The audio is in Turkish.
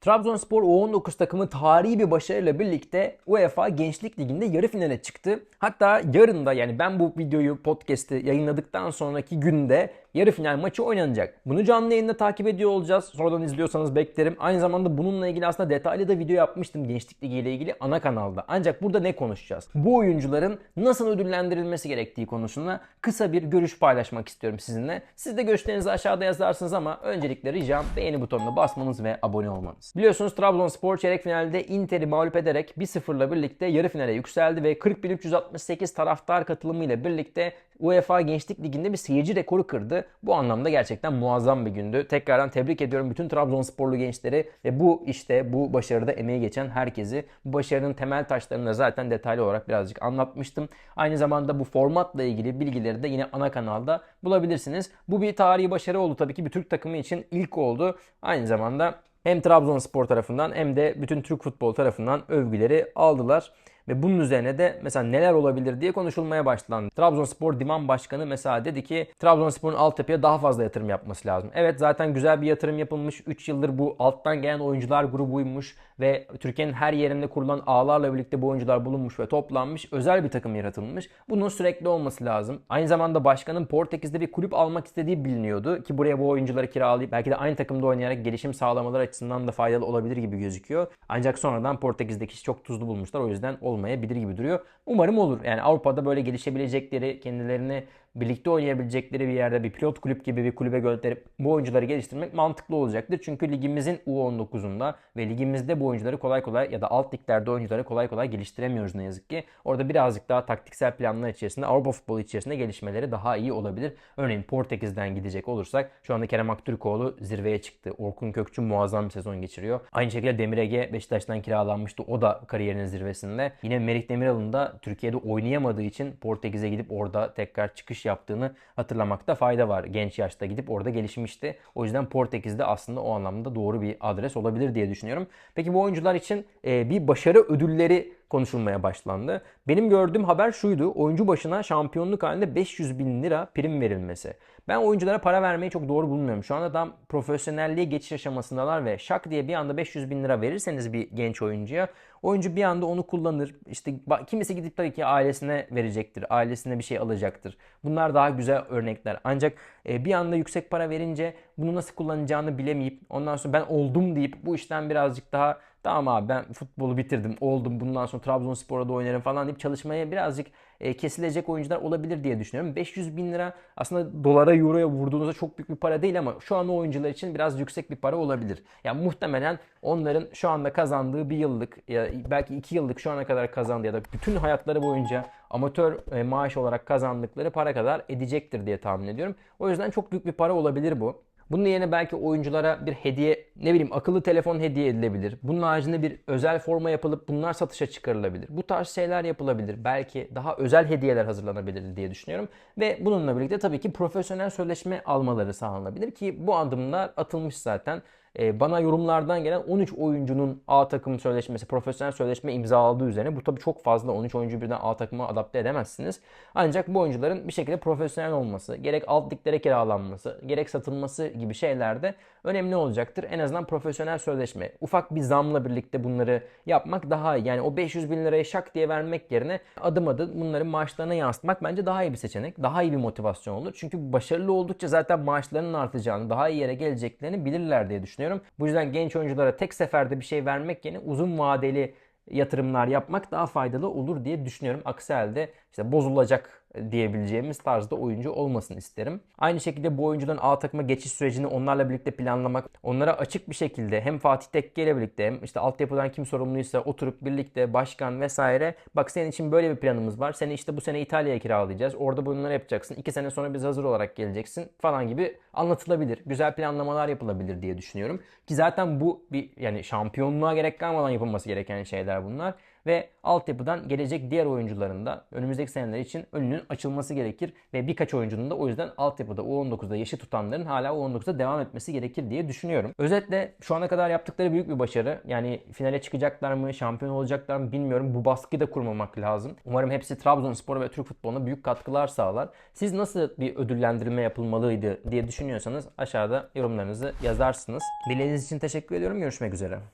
Trabzonspor U19 takımı tarihi bir başarıyla birlikte UEFA Gençlik Ligi'nde yarı finale çıktı. Hatta yarın da yani ben bu videoyu podcast'i yayınladıktan sonraki günde yarı final maçı oynanacak. Bunu canlı yayında takip ediyor olacağız. Sonradan izliyorsanız beklerim. Aynı zamanda bununla ilgili aslında detaylı da video yapmıştım Gençlik Ligi ile ilgili ana kanalda. Ancak burada ne konuşacağız? Bu oyuncuların nasıl ödüllendirilmesi gerektiği konusunda kısa bir görüş paylaşmak istiyorum sizinle. Siz de görüşlerinizi aşağıda yazarsınız ama öncelikle ricam beğeni butonuna basmanız ve abone olmanız. Biliyorsunuz Trabzonspor çeyrek finalde Inter'i mağlup ederek 1-0'la birlikte yarı finale yükseldi ve 40.368 taraftar katılımıyla birlikte UEFA Gençlik Ligi'nde bir seyirci rekoru kırdı. Bu anlamda gerçekten muazzam bir gündü. Tekrardan tebrik ediyorum bütün Trabzonsporlu gençleri ve bu işte bu başarıda emeği geçen herkesi. Bu başarının temel taşlarını da zaten detaylı olarak birazcık anlatmıştım. Aynı zamanda bu formatla ilgili bilgileri de yine ana kanalda bulabilirsiniz. Bu bir tarihi başarı oldu tabii ki bir Türk takımı için ilk oldu. Aynı zamanda hem Trabzonspor tarafından hem de bütün Türk futbol tarafından övgüleri aldılar. Ve bunun üzerine de mesela neler olabilir diye konuşulmaya başlandı. Trabzonspor Diman Başkanı mesela dedi ki Trabzonspor'un altyapıya daha fazla yatırım yapması lazım. Evet zaten güzel bir yatırım yapılmış. 3 yıldır bu alttan gelen oyuncular grubuymuş ve Türkiye'nin her yerinde kurulan ağlarla birlikte bu oyuncular bulunmuş ve toplanmış. Özel bir takım yaratılmış. Bunun sürekli olması lazım. Aynı zamanda başkanın Portekiz'de bir kulüp almak istediği biliniyordu ki buraya bu oyuncuları kiralayıp belki de aynı takımda oynayarak gelişim sağlamaları açısından da faydalı olabilir gibi gözüküyor. Ancak sonradan Portekiz'deki işi çok tuzlu bulmuşlar. O yüzden olmayabilir gibi duruyor. Umarım olur. Yani Avrupa'da böyle gelişebilecekleri, kendilerini birlikte oynayabilecekleri bir yerde bir pilot kulüp gibi bir kulübe gönderip bu oyuncuları geliştirmek mantıklı olacaktır. Çünkü ligimizin U19'unda ve ligimizde bu oyuncuları kolay kolay ya da alt liglerde oyuncuları kolay kolay geliştiremiyoruz ne yazık ki. Orada birazcık daha taktiksel planlar içerisinde Avrupa futbolu içerisinde gelişmeleri daha iyi olabilir. Örneğin Portekiz'den gidecek olursak şu anda Kerem Aktürkoğlu zirveye çıktı. Orkun Kökçü muazzam bir sezon geçiriyor. Aynı şekilde Demir Ege Beşiktaş'tan kiralanmıştı. O da kariyerinin zirvesinde. Yine Merih Demiral'ın da Türkiye'de oynayamadığı için Portekiz'e gidip orada tekrar çıkış yaptığını hatırlamakta fayda var. Genç yaşta gidip orada gelişmişti. O yüzden Portekiz'de aslında o anlamda doğru bir adres olabilir diye düşünüyorum. Peki bu oyuncular için e, bir başarı ödülleri konuşulmaya başlandı. Benim gördüğüm haber şuydu. Oyuncu başına şampiyonluk halinde 500 bin lira prim verilmesi. Ben oyunculara para vermeyi çok doğru bulmuyorum. Şu anda tam profesyonelliğe geçiş aşamasındalar ve şak diye bir anda 500 bin lira verirseniz bir genç oyuncuya oyuncu bir anda onu kullanır. İşte kimisi gidip tabii ki ailesine verecektir. Ailesine bir şey alacaktır. Bunlar daha güzel örnekler. Ancak bir anda yüksek para verince bunu nasıl kullanacağını bilemeyip ondan sonra ben oldum deyip bu işten birazcık daha tamam abi ben futbolu bitirdim oldum bundan sonra Trabzonspor'a da oynarım falan deyip çalışmaya birazcık e, kesilecek oyuncular olabilir diye düşünüyorum. 500 bin lira aslında dolara euroya vurduğunuzda çok büyük bir para değil ama şu an o oyuncular için biraz yüksek bir para olabilir. Yani muhtemelen onların şu anda kazandığı bir yıllık belki iki yıllık şu ana kadar kazandığı ya da bütün hayatları boyunca amatör e, maaş olarak kazandıkları para kadar edecektir diye tahmin ediyorum. O yüzden çok büyük bir para olabilir bu. Bunun yerine belki oyunculara bir hediye, ne bileyim akıllı telefon hediye edilebilir. Bunun haricinde bir özel forma yapılıp bunlar satışa çıkarılabilir. Bu tarz şeyler yapılabilir. Belki daha özel hediyeler hazırlanabilir diye düşünüyorum. Ve bununla birlikte tabii ki profesyonel sözleşme almaları sağlanabilir ki bu adımlar atılmış zaten. Ee, bana yorumlardan gelen 13 oyuncunun A takım sözleşmesi, profesyonel sözleşme imzaladığı üzerine bu tabii çok fazla 13 oyuncu birden A takıma adapte edemezsiniz. Ancak bu oyuncuların bir şekilde profesyonel olması, gerek alt liglere kiralanması, gerek satılması gibi şeylerde önemli olacaktır. En azından profesyonel sözleşme. Ufak bir zamla birlikte bunları yapmak daha iyi. Yani o 500 bin liraya şak diye vermek yerine adım adım bunların maaşlarına yansıtmak bence daha iyi bir seçenek. Daha iyi bir motivasyon olur. Çünkü başarılı oldukça zaten maaşlarının artacağını, daha iyi yere geleceklerini bilirler diye düşünüyorum düşünüyorum. Bu yüzden genç oyunculara tek seferde bir şey vermek yerine uzun vadeli yatırımlar yapmak daha faydalı olur diye düşünüyorum. Aksi halde işte bozulacak diyebileceğimiz tarzda oyuncu olmasını isterim. Aynı şekilde bu oyuncuların A takıma geçiş sürecini onlarla birlikte planlamak, onlara açık bir şekilde hem Fatih Tekke ile birlikte hem işte altyapıdan kim sorumluysa oturup birlikte başkan vesaire bak senin için böyle bir planımız var. Seni işte bu sene İtalya'ya kiralayacağız. Orada bunları yapacaksın. İki sene sonra biz hazır olarak geleceksin falan gibi anlatılabilir. Güzel planlamalar yapılabilir diye düşünüyorum. Ki zaten bu bir yani şampiyonluğa gerek kalmadan yapılması gereken şeyler bunlar ve altyapıdan gelecek diğer oyuncuların da önümüzdeki seneler için önünün açılması gerekir ve birkaç oyuncunun da o yüzden altyapıda U19'da yaşı tutanların hala U19'da devam etmesi gerekir diye düşünüyorum. Özetle şu ana kadar yaptıkları büyük bir başarı. Yani finale çıkacaklar mı, şampiyon olacaklar mı bilmiyorum. Bu baskıyı da kurmamak lazım. Umarım hepsi Trabzonspor ve Türk futboluna büyük katkılar sağlar. Siz nasıl bir ödüllendirme yapılmalıydı diye düşünüyorsanız aşağıda yorumlarınızı yazarsınız. Dinlediğiniz için teşekkür ediyorum. Görüşmek üzere.